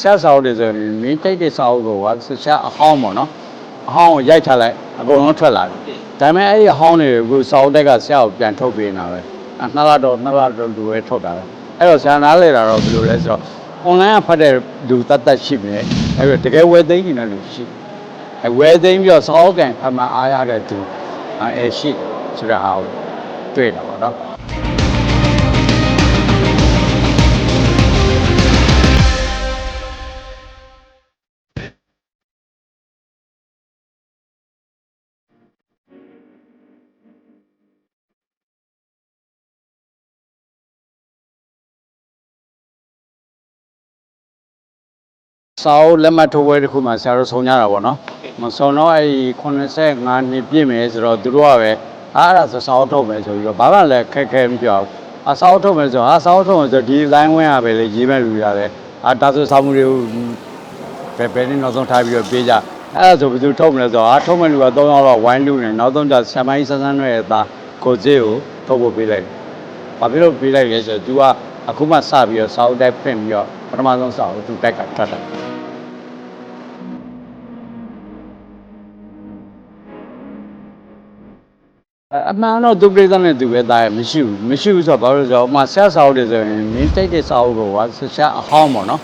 ဆက်ဆောင်တယ်ဆိုရင်မင်းတိတ်တဲ့စာအုပ်ကိုကဆက်ချက်အဟောင်းပေါ့နော်အဟောင်းကိုရိုက်ထားလိုက်အကုန်လုံးထွက်လာတယ်ဒါပေမဲ့အဲ့ဒီအဟောင်းတွေကိုစာအုပ်တက်ကဆရာကိုပြန်ထုတ်ပေးနေတာပဲအနှစ်လတော့နှစ်လတော့လူပဲထုတ်တာပဲအဲ့တော့ဆရာနားလေတာတော့ဘယ်လိုလဲဆိုတော့ online ကဖတ်တဲ့လူတတ်တတ်ရှိမယ်အဲ့တော့တကယ်ဝယ်သိမ်းနေတဲ့လူရှိတယ်အဲဝယ်သိမ်းပြီးတော့စာအုပ်ကန်ဖတ်မှအားရတဲ့သူအဲရှိတယ်ဆိုတဲ့ဟာကို တွေ့တာပေါ့နော်စာအုပ်လက်မှတ်ထိုးပွဲတစ်ခုမှဆရာတို့ဆုံးကြတာပေါ့နော်မဆုံးတော့အဲ့ဒီ85နှစ်ပြည့်မယ်ဆိုတော့သူတို့ကပဲ အားအဲ့ဒါဆိုစာအုပ်ထုတ်မယ်ဆိုပြီးတော့ဘာမှလည်းခက်ခဲမပြောဘူးအစာအုပ်ထုတ်မယ်ဆိုတော့အစာအုပ်ထုတ်မယ်ဆိုတော့ဒီ line ဝင်ရပဲလေရေးမဲ့လူရတယ်အာဒါဆိုစာမှုတွေကိုဘယ်ဘယ်နည်းနောက်ဆုံးထားပြီးတော့ပြေးကြအဲ့ဒါဆိုဘယ်သူထုတ်မလဲဆိုတော့အာထုတ်မဲ့လူက3ယောက်တော့ဝိုင်းလူနေနောက်ဆုံးကျဆံမိုင်းဆန်းဆန်းရဲ့အသားကိုစေးကိုထုတ်ဖို့ပေးလိုက်တယ်ဘာဖြစ်လို့ပေးလိုက်လဲဆိုတော့ तू ကအခုမှစပြီးတော့စာအုပ်တိုက်ဖွင့်ပြီးတော့ပထမဆုံးစာအုပ် तू တိုက်ကထွက်တာ အမှန်တော့သူပြိဿနဲ့သူပဲသားရမရှိဘူးမရှိဘူးဆိုတော့ဘာလို့လဲဆိုတော့ဥပမာဆက်စာအုပ်တွေဆိုရင်မင်းတိတ်တဲ့စာအုပ်ကိုကဆက်ချက်အဟောင်းပေါ့နော်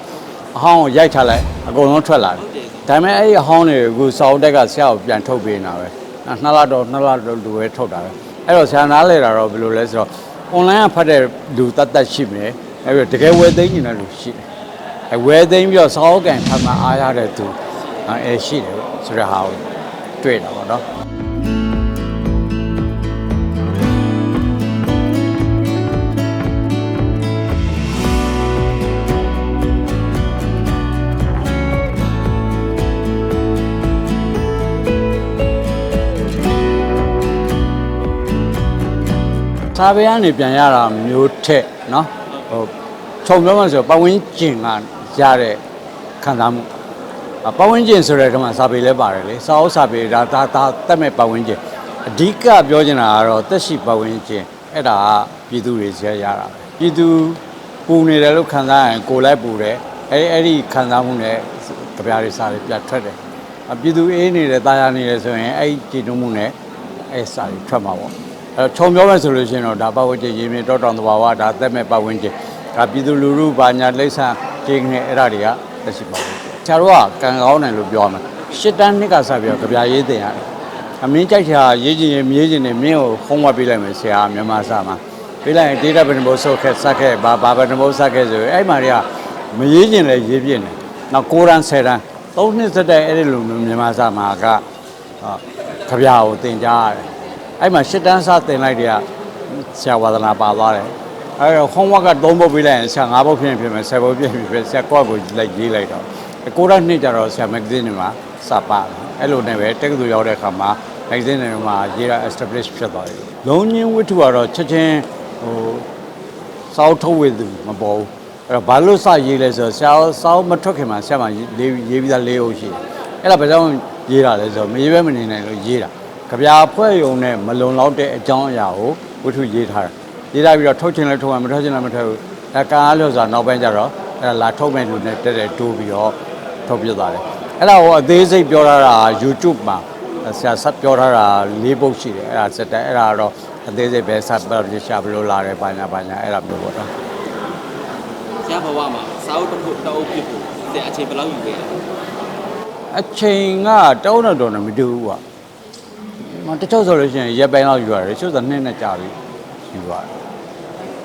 အဟောင်းကိုရိုက်ထားလိုက်အကုန်လုံးထွက်လာတယ်ဒါပေမဲ့အဲ့ဒီအဟောင်းတွေကိုစာအုပ်တက်ကဆရာကိုပြန်ထုတ်ပေးနေတာပဲအဲ့နှစ်လတော့နှစ်လတော့လူပဲထုတ်တာပဲအဲ့တော့ဆရာနားလေတာတော့ဘယ်လိုလဲဆိုတော့ online ကဖတ်တဲ့လူတတ်တတ်ရှိမယ်အဲ့ပြီးတော့တကယ်ဝယ်သိမ်းနေတဲ့လူရှိတယ်အဲဝယ်သိမ်းပြီးတော့စာအုပ်ကန်ဖတ်မှအားရတဲ့သူအဲရှိတယ်ဆိုတဲ့ဟာကိုတွေ့တာပေါ့နော် စာပေကနေပြန်ရတာမျိုးထက်နော်ဟိုခြုံပြောမှဆိုပဝင်းကျင်ကရတဲ့ခံစားမှုပဝင်းကျင်ဆိုတဲ့ကမှစာပေလည်းပါတယ်လေစာအုပ်စာပေဒါဒါဒါတတ်မဲ့ပဝင်းကျင်အဓိကပြောချင်တာကတော့တက်ရှိပဝင်းကျင်အဲ့ဒါကပြည်သူတွေရရတာပြည်သူပူနေတယ်လို့ခံစားရင်ကိုလိုက်ပူတယ်အဲ့အဲ့ဒီခံစားမှုနဲ့ကြပြားတွေစာတွေပြတ်ထွက်တယ်ပြည်သူအေးနေတယ်တာယာနေတယ်ဆိုရင်အဲ့ဒီကြည်တုံးမှုနဲ့အဲ့စာတွေထွက်မှာပေါ့ အဲခြုံပြောမယ်ဆိုလို့ရှိရင်တော့ဒါပတ်ဝန်းကျင်ရေမြေတောတောင်သဘာဝဒါသက်မဲ့ပတ်ဝန်းကျင်ဒါပြည်သူလူထုဘာညာလိမ့်ဆန်ကျင်းနေအဲ့ဒါတွေကလက်ရှိပါဘူးဆရာတို့ကကံကောင်းတယ်လို့ပြောရမယ်ရှစ်တန်းနှစ်ကစပြီးတော့ကြပြရေးတင်ရတယ်အမင်းကြိုက်ချာရေးချင်ရင်မြေးချင်တယ်မင်းကိုဖုံးဝပေးလိုက်မယ်ဆရာမြန်မာစာမှာပေးလိုက်ရင်ဒေတာဘယ်နှဘုတ်ဆုတ်ခဲ့စက်ခဲ့ဘာဘာဘယ်နှဘုတ်စက်ခဲ့ဆိုရင်အဲ့မှာတွေကမရေးချင်လဲရေးပြနေနောက်9တန်း10တန်းသုံးနှစ်စက်တဲ့အဲ့ဒီလိုမျိုးမြန်မာစာမှာကဟာကြပြကိုတင်ကြရတယ် အဲ့မှာရှစ်တန်းစားတင်လိုက်တဲ့ကဆရာဝါဒနာပါသွားတယ်အဲ့တော့ homework က3ပုတ်ပေးလိုက်ရင်ဆရာ5ပုတ်ဖြစ်ရင်ဖြစ်မယ်10ပုတ်ဖြစ်ရင်ဖြစ်မယ်ဆရာကော့ကိုလိုက်ရေးလိုက်တော့ကိုရနှစ်ကျတော့ဆရာ magazine တွေမှာစပါတယ်အဲ့လိုနဲ့ပဲတက္ကသိုလ်ရောက်တဲ့အခါမှာ magazine တွေမှာရေးတာ establish ဖြစ်သွားတယ်လုံးချင်းဝတ္ထုကတော့ချက်ချင်းဟိုစောက်ထုတ်ဝေသူမပေါ်ဘူးအဲ့တော့ဘာလို့စရေးလဲဆိုတော့ဆရာစောက်မထွက်ခင်မှာဆရာမရေးရေးပြီးသား၄အုပ်ရှိတယ်အဲ့ဒါဘာကြောင့်ရေးတာလဲဆိုတော့မရေးဘဲမနေနိုင်လို့ရေးတာ ကြပြာဖွဲ့ယုံနဲ့မလုံလောက်တဲ့အကြောင်းအရာကိုဝတ္ထုရေးထားတယ်ရေးထားပြီးတော့ထုတ်ချင်လဲထုတ်မှမထုတ်ချင်လဲမထုတ်ဘူးအဲကာအားလို့ဆိုတာနောက်ပိုင်းကျတော့အဲဒါလာထုတ်မဲ့လူနဲ့တက်တက်တိုးပြီးတော့ထုတ်ပြသွားတယ်အဲ့ဒါကိုအသေးစိတ်ပြောထားတာ YouTube မှာဆရာဆက်ပြောထားတာ၄ပုတ်ရှိတယ်အဲ့ဒါစက်တယ်အဲ့ဒါကတော့အသေးစိတ်ပဲဆက်ပြရှာဘလို့လာတယ်ဘာညာဘာညာအဲ့ဒါမျိုးပေါ့နော်ဆရာဘဝမှာစာအုပ်တစ်ခုတစ်အုပ်ပြဖို့ဆရာအချိန်ဘယ်လောက်ယူခဲ့လဲအချိန်ကတောင်းတော့တော့မတူဘူးကွာမ တချို့ဆိုလို့ရှိရင်ရက်ပိုင်းလောက်ယူရတယ်တချို့ဆိုနှစ်နဲ့ကြာပြီယူရတယ်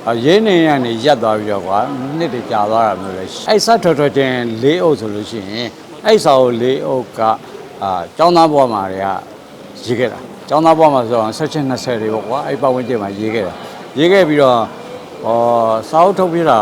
အရေးနေရနေရက်သွားပြီးတော့ကွာနှစ်တည်းကြာသွားတာမျိုးလေအဲ့ဆက်ထော်ထော်ချင်းလေးအုပ်ဆိုလို့ရှိရင်အဲ့စာအုပ်လေးအုပ်ကအာចောင်းသားဘွားမှာတွေကရေးခဲ့တာចောင်းသားဘွားမှာဆိုတော့16 20တွေပေါ့ကွာအဲ့ပတ်ဝန်းကျင်မှာရေးခဲ့တာရေးခဲ့ပြီးတော့ဟောစာအုပ်ထုတ်ပြတာ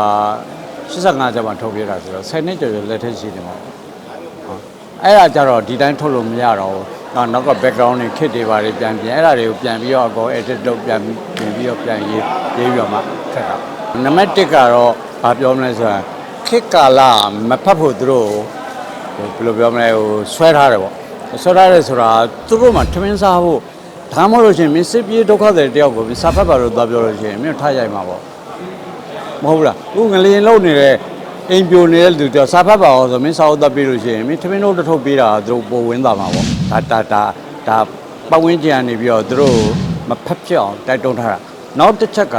85ကျမှထုတ်ပြတာဆိုတော့10နှစ်ကျော်ကျော်လက်ထက်ရှိနေမှာပေါ့အဲ့ဒါကြတော့ဒီတိုင်းထုတ်လို့မရတော့ဘူး။ နောက်နောက်က background တွေခစ်တွေပါတယ်ပြန်ပြန်အဲ့ဒါတွေကိုပြန်ပြီးတော့အကော edit လုပ်ပြန်ပြန်ပြီးတော့ပြန်ရေးရေးပြီးတော့မှထက်တာ။နံပါတ်1ကတော့ဘာပြောမလဲဆိုရင်ခစ်ကာလမဖတ်ဖို့သူတို့ဟိုဘယ်လိုပြောမလဲဟိုဆွဲထားတယ်ပေါ့။ဆွဲထားတယ်ဆိုတာသူတို့မှထမင်းစားဖို့ဒါမှမဟုတ်လို့ရှိရင်မင်းစစ်ပြေးဒုက္ခတွေတယောက်ကိုမင်းစာဖတ်ပါလို့သွားပြောလို့ရှိရင်မင်းထားရိုက်မှာပေါ့မဟုတ်ဘူးလားခုငလျင်လုံနေတဲ့ အိမ်ပြိုနေတဲ့လူတယောက်စာဖတ်ပါအောင်ဆိုမင်းစာအုပ်သက်ပြေးလို့ရှိရင်မင်းထမင်းတို့တစ်ထုပ်ပေးတာသူတို့ပိုဝင်သွားမှာပေါ့ဒါဒါဒါဒါပတ်ဝန်းကျင်ကနေပြီးတော့သူတို့မဖက်ဖြစ်အောင်တိုက်တွန်းထားတာနောက်တစ်ချက်က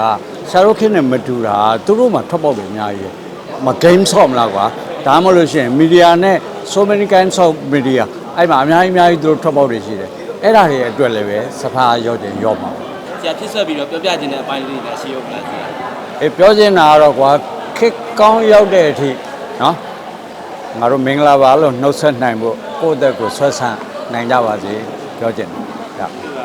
ဆရာတို့ခင်းနဲ့မတူတာသူတို့မှထွက်ပေါက်တွေအများကြီးပဲမ game ဆော့မလားကွာဒါမှမဟုတ်လို့ရှိရင် media နဲ့ so many kinds of media အဲ့မှာအများကြီးအများကြီးသူတို့ထွက်ပေါက်တွေရှိတယ်အဲ့ဒါတွေအတွက်လည်းပဲစဖာရောက်တယ်ရောက်မှာပေါ့ဆရာဖြစ်ဆွဲပြီးတော့ပြောပြခြင်းတဲ့အပိုင်းလေးတွေလည်းရှိရုံမလားဆရာအေးပြောချင်တာကတော့ကွာ ခစ်ကောင်းရောက်တဲ့အထိနော်ငါတို့မင်္ဂလာပါလို့နှုတ်ဆက်နိုင်ဖို့ကိုယ့်အသက်ကိုဆွဲဆန့်နိုင်ကြပါစေပြောချင်တယ်ဒါ